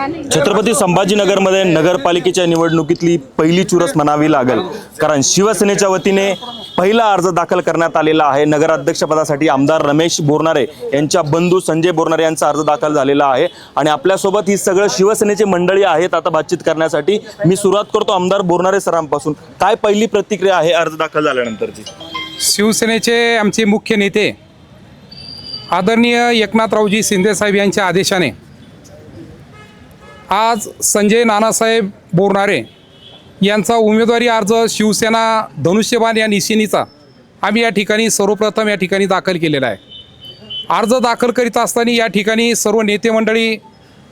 छत्रपती संभाजीनगरमध्ये नगरपालिकेच्या निवडणुकीतली पहिली चुरस म्हणावी लागेल. कारण शिवसेनेच्या वतीने पहिला अर्ज दाखल करण्यात आलेला आहे. नगराध्यक्षपदासाठी आमदार रमेश बोरनारे यांच्या बंधू संजय बोरनारे यांचा अर्ज दाखल झालेला आहे. आणि आपल्यासोबत ही सगळं शिवसेनेची मंडळी आहेत आता बातचीत करण्यासाठी. मी सुरुवात करतो आमदार बोरनारे सरांपासून. काय पहिली प्रतिक्रिया आहे अर्ज दाखल झाल्यानंतरची? शिवसेनेचे आमचे मुख्य नेते आदरणीय एकनाथरावजी शिंदेसाहेब यांच्या आदेशाने आज संजय नानासाहेब बोरणारे यांचा उमेदवारी अर्ज शिवसेना धनुष्यबाण या निशिनीचा आम्ही या ठिकाणी सर्वप्रथम या ठिकाणी दाखल केलेला आहे. अर्ज दाखल करीत असताना या ठिकाणी सर्व नेते मंडळी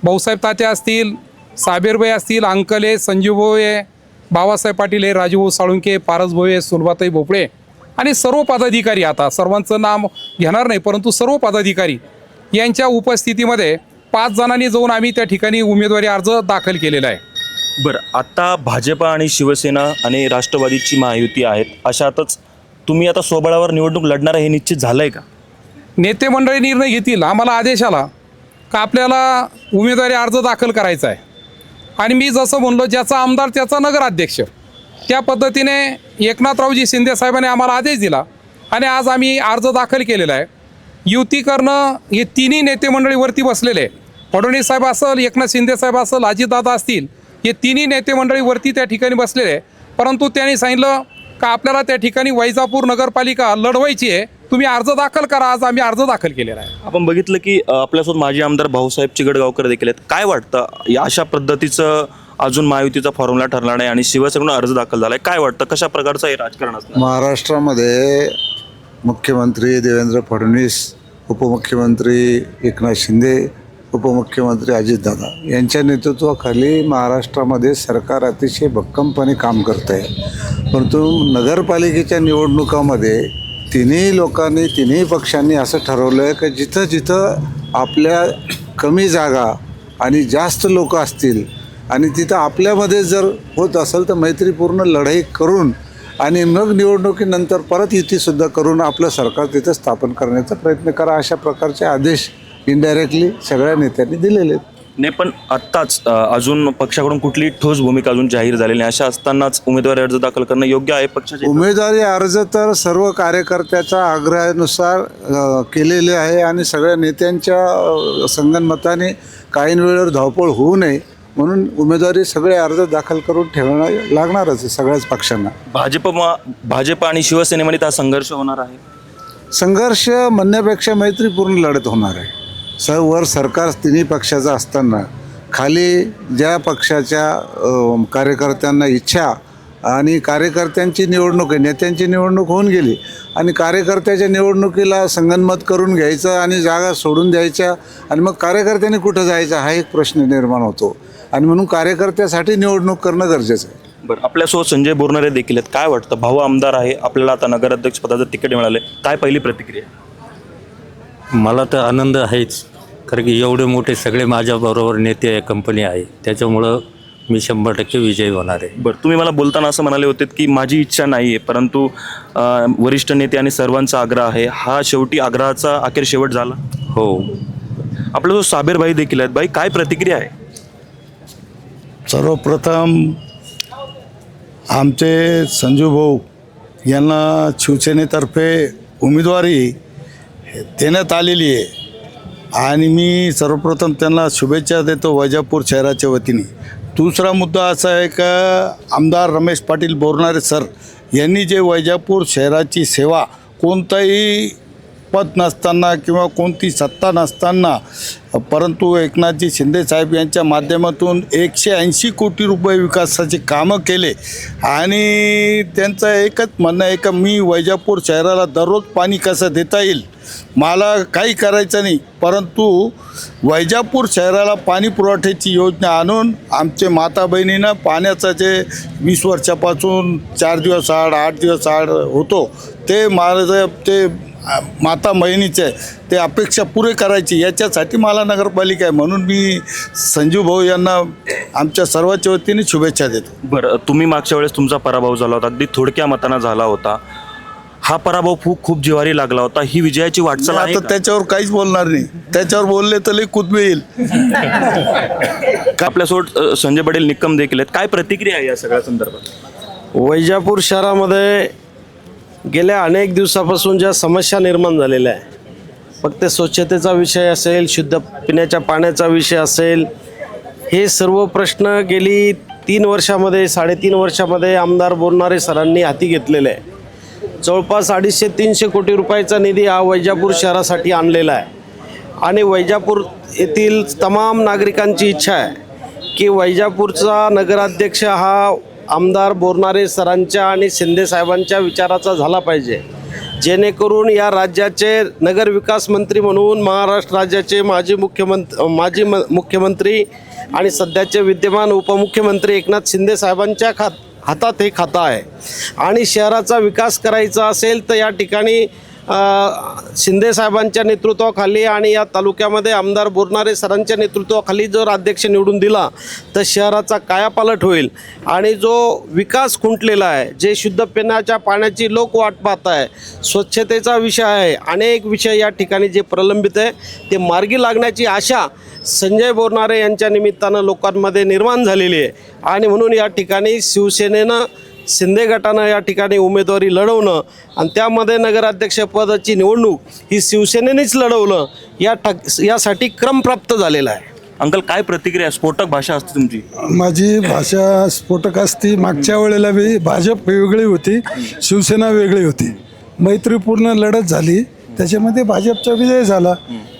भाऊसाहेब तात्या असतील साबेरभाई असतील अंकले संजीव भोये बाबासाहेब पाटील हे राजूभाऊ साळुंके पारस भोये सुलभाताई भोपळे आणि सर्व पदाधिकारी आता सर्वांचं नाम घेणार नाही परंतु सर्व पदाधिकारी यांच्या उपस्थितीमध्ये पाच जणांनी जाऊन आम्ही त्या ठिकाणी उमेदवारी अर्ज दाखल केलेला आहे. बरं आता भाजपा आणि शिवसेना आणि राष्ट्रवादीची महायुती आहेत अशातच तुम्ही आता स्वबळावर निवडणूक लढणार हे निश्चित झालंय का? नेते मंडळी निर्णय घेतील आम्हाला आदेश आला का आपल्याला उमेदवारी अर्ज दाखल करायचा आहे. आणि मी जसं म्हणलो ज्याचा आमदार त्याचा नगराध्यक्ष. त्या पद्धतीने एकनाथरावजी शिंदे साहेबांनी आम्हाला आदेश दिला आणि आज आम्ही अर्ज दाखल केलेला आहे. युती करणं हे तिन्ही नेते मंडळीवरती बसलेले आहे. फडणवीस साहेब असेल एकनाथ शिंदे साहेब असेल अजितदादा असतील हे तिन्ही नेते मंडळीवरती त्या ठिकाणी बसलेले आहे. परंतु त्यांनी सांगितलं का आपल्याला त्या ठिकाणी वैजापूर नगरपालिका लढवायची आहे. तुम्ही अर्ज दाखल करा आज आम्ही अर्ज दाखल केलेला आहे. आपण बघितलं की आपल्यासोबत माजी आमदार भाऊसाहेब चिगडगावकर देखील आहेत. काय वाटतं? या अशा पद्धतीचं अजून महायुतीचा फॉर्म्युला ठरला नाही आणि शिवसेनेकडून अर्ज दाखल झालाय. काय वाटतं? कशा प्रकारचं हे राजकारण असणार? महाराष्ट्रामध्ये मुख्यमंत्री देवेंद्र फडणवीस उपमुख्यमंत्री एकनाथ शिंदे उपमुख्यमंत्री अजितदादा यांच्या नेतृत्वाखाली महाराष्ट्रामध्ये सरकार अतिशय भक्कमपणे काम करत आहे परंतु नगरपालिकेच्या निवडणुकामध्ये तिन्ही लोकांनी तिन्ही पक्षांनी असं ठरवलं आहे की जिथं जिथं आपल्या कमी जागा आणि जास्त लोक असतील आणि तिथं आपल्यामध्ये जर होत असेल तर मैत्रीपूर्ण लढाई करून आणि मग निवडणुकीनंतर परत युतीसुद्धा करून आपलं सरकार तिथं स्थापन करण्याचा प्रयत्न करा अशा प्रकारचे आदेश इनडायरेक्टली सगळ्या नेत्यांनी दिलेले आहेत. नाही पण आत्ताच अजून पक्षाकडून कुठली ठोस भूमिका अजून जाहीर झालेली नाही. अशा असतानाच उमेदवारी अर्ज दाखल करणं योग्य आहे पक्षाचे? उमेदवारी अर्ज तर सर्व कार्यकर्त्याच्या आग्रहानुसार केलेले आहे आणि सगळ्या नेत्यांच्या संगनमताने काही वेळेवर धावपळ होऊ नये. म्हणून उमेदवारी सगळे अर्ज दाखल करून ठेवणं लागणारच आहे सगळ्याच पक्षांना. भाजप भाजप आणि शिवसेनेमध्ये हा संघर्ष होणार आहे. संघर्ष म्हणण्यापेक्षा मैत्रीपूर्ण लढत होणार आहे. स वर सरकार तिन्ही पक्षाचं असताना खाली ज्या पक्षाच्या कार्यकर्त्यांना इच्छा आणि कार्यकर्त्यांची निवडणूक आहे नेत्यांची निवडणूक होऊन गेली आणि कार्यकर्त्याच्या निवडणुकीला संगनमत करून घ्यायचं आणि जागा सोडून द्यायच्या आणि मग कार्यकर्त्यांनी कुठं जायचं हा एक प्रश्न निर्माण होतो. आणि म्हणून कार्यकर्त्यासाठी निवडणूक करणं गरजेचं आहे. बरं आपल्यासोबत संजय बोरनारे देखील आहेत. काय वाटतं? भाऊ आमदार आहे. आपल्याला आता नगराध्यक्ष पदाचं तिकीट मिळाले काय पहिली प्रतिक्रिया? मला तर आनंद आहेच कारण की एवढे मोठे सगळे माझ्याबरोबर नेते आहे कंपनी आहे. त्याच्यामुळं मी शंभर टक्के विजयी होणार आहे. बरं तुम्ही मला बोलताना असं म्हणाले होते की माझी इच्छा नाही आहे परंतु वरिष्ठ नेते आणि सर्वांचा आग्रह आहे. हा शेवटी आग्रहाचा अखेर शेवट झाला? हो. आपला जो साबेर भाई देखील आहेत भाई काय प्रतिक्रिया आहे? सर्वप्रथम आमचे संजू भाऊ यांना शिवसेनेतर्फे उमेदवारी देण्यात आलेली आहे. आणि मी सर्वप्रथम त्यांना शुभेच्छा देतो वैजापूर शहराच्या वतीने. दुसरा मुद्दा असा आहे का आमदार रमेश पाटील बोरणारे सर यांनी जे वैजापूर शहराची सेवा कोणताही पद नसताना किंवा कोणती सत्ता नसताना परंतु एकनाथजी शिंदे साहेब यांच्या माध्यमातून एकशे ऐंशी कोटी रुपये विकासाचे कामं केले. आणि त्यांचं एकच म्हणणं आहे का मी वैजापूर शहराला दररोज पाणी कसं देता येईल? मला काही करायचं नाही. परंतु वैजापूर शहराला पाणी पुरवठ्याची योजना आणून आमचे माता बहिणीनं पाण्याचं जे वीस वर्षापासून चार दिवस आड आठ दिवस आड होतो ते माझं ते माता बहिणीचे ते अपेक्षा पुरे करायची याच्यासाठी मला नगरपालिका आहे. म्हणून मी संजू भाऊ यांना आमच्या सर्वांच्या वतीने शुभेच्छा देतो. बरं तुम्ही मागच्या वेळेस तुमचा पराभव झाला होता. अगदी थोडक्या मतानं झाला होता. हा पराभव खूप खूप जिवारी लागला होता. ही विजयाची वाटचाल आहे आता का? त्याच्यावर काहीच बोलणार नाही. त्याच्यावर बोलले तर लई कुदबे येईल. आपल्यासोबत अ, संजय पटेल निक्कम देखील आहेत. काय प्रतिक्रिया आहे या सगळ्या संदर्भात? वैजापूर शहरामध्ये गेल्या अनेक दिवसापासून ज्या समस्या निर्माण झालेल्या आहे फक्त स्वच्छतेचा विषय असेल शुद्ध पिण्याच्या पाण्याचा विषय असेल हे सर्व प्रश्न गेली तीन वर्षामध्ये साडेतीन वर्षामध्ये आमदार बोलणारे सरांनी हाती घेतलेले आहे. जवळपास अडीचशे तीनशे कोटी रुपयाचा निधी हा वैजापूर शहरासाठी आणलेला आहे. आणि वैजापूर येथील तमाम नागरिकांची इच्छा आहे की वैजापूरचा नगराध्यक्ष हा आमदार बोरणारे सरांच्या आणि शिंदे साहेबांच्या विचाराचा झाला पाहिजे. जेणेकरून या राज्याचे नगरविकास मंत्री म्हणून महाराष्ट्र राज्याचे माजी मुख्यमंत्री माजी म मुख्यमंत्री आणि सध्याचे विद्यमान उपमुख्यमंत्री एकनाथ शिंदे साहेबांच्या खात हातात हे खातं आहे. आणि शहराचा विकास करायचा असेल तर या ठिकाणी शिंदे साहेबांच्या नेतृत्वाखाली आणि या तालुक्यामध्ये आमदार बोरणारे सरांच्या नेतृत्वाखाली जर अध्यक्ष निवडून दिला तर शहराचा कायापालट होईल. आणि जो विकास खुंटलेला आहे जे शुद्ध पिण्याच्या पाण्याची लोक वाट पाहत आहे स्वच्छतेचा विषय आहे अनेक विषय या ठिकाणी जे प्रलंबित आहे ते मार्गी लागण्याची आशा संजय बोरणारे यांच्या निमित्तानं लोकांमध्ये निर्माण झालेली आहे. आणि म्हणून या ठिकाणी शिवसेनेनं शिंदे गटानं या ठिकाणी उमेदवारी लढवणं आणि त्यामध्ये नगराध्यक्षपदाची निवडणूक ही शिवसेनेनेच लढवलं या ठक यासाठी क्रम प्राप्त झालेला आहे. अंकल काय प्रतिक्रिया स्फोटक भाषा असते तुमची? माझी भाषा स्फोटक असती. मागच्या वेळेला बी भाजप वेगळी होती शिवसेना वेगळी होती. मैत्रीपूर्ण लढत झाली. त्याच्यामध्ये भाजपचा विजय झाला.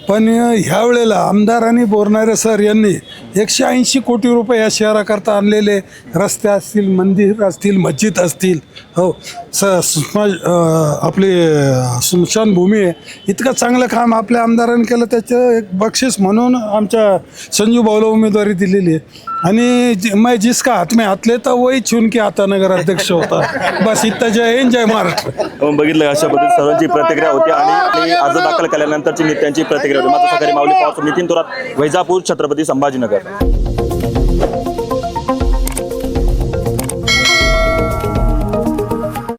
पण ह्या वेळेला आमदार आणि बोरणारे सर यांनी एकशे ऐंशी कोटी रुपये या शहराकरता आणलेले रस्ते असतील मंदिर असतील मस्जिद असतील. हो स स्म आपली स्मशानभूमी आहे. इतकं चांगलं काम आपल्या आमदारांनी केलं त्याचं एक बक्षीस म्हणून आमच्या संजू भाऊला उमेदवारी दिलेली आहे. आणि जि- मैं जिसका हात में हात लेता वही चुन के आता नगर अध्यक्ष होता. बस इथं जय हिंद जय महाराष्ट्र. आपण बघितलं अशा पद्धतीने सर्वांची प्रतिक्रिया होती आणि आणि अर्ज दाखल केल्यानंतरची नेत्यांची प्रतिक्रिया होती माझं सकाळी माऊली पावसावर नितीन थोरात वैजापूर छत्रपती संभाजीनगर.